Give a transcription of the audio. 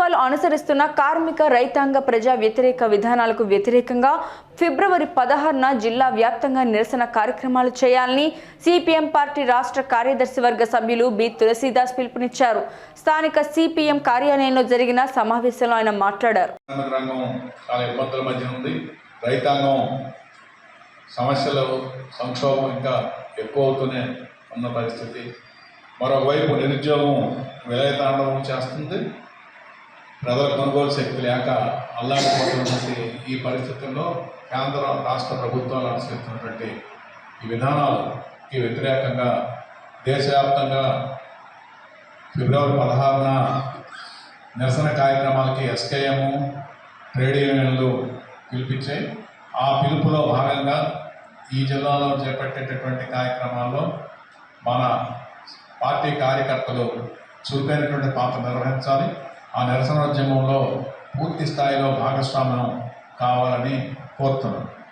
ప్రభుత్వాలు అనుసరిస్తున్న కార్మిక రైతాంగ ప్రజా వ్యతిరేక విధానాలకు వ్యతిరేకంగా ఫిబ్రవరి పదహారున జిల్లా వ్యాప్తంగా నిరసన కార్యక్రమాలు చేయాలని సిపిఎం పార్టీ రాష్ట్ర కార్యదర్శి వర్గ సభ్యులు బి. తులసీదాస్ పిలుపునిచ్చారు. స్థానిక సిపిఎం కార్యాలయంలో జరిగిన సమావేశంలో ఆయన మాట్లాడారు. రైతాంగం సమస్యలు సంక్షోభం ఇంకా ఎక్కువ అవుతూనే ఉన్న పరిస్థితి. మరోవైపు నిరుద్యోగం విలయతాండవం చేస్తుంది. ప్రజల కొనుగోలు శక్తి లేక అల్లాడిపోతున్నటువంటి ఈ పరిస్థితుల్లో కేంద్ర రాష్ట్ర ప్రభుత్వాలు అనుసరిస్తున్నటువంటి ఈ విధానాలకి వ్యతిరేకంగా దేశవ్యాప్తంగా ఫిబ్రవరి పదహారున నిరసన కార్యక్రమాలకి ఎస్కేఎం ట్రేడ్ యూనియన్లు పిలిపించాయి ఆ పిలుపులో భాగంగా ఈ జిల్లాలో చేపట్టేటటువంటి కార్యక్రమాల్లో మన పార్టీ కార్యకర్తలు చురుకైనటువంటి పాత్ర నిర్వహించాలి. ఆ నిరసనోద్యమంలో పూర్తి స్థాయిలో భాగస్వామ్యం కావాలని కోరుతున్నాను.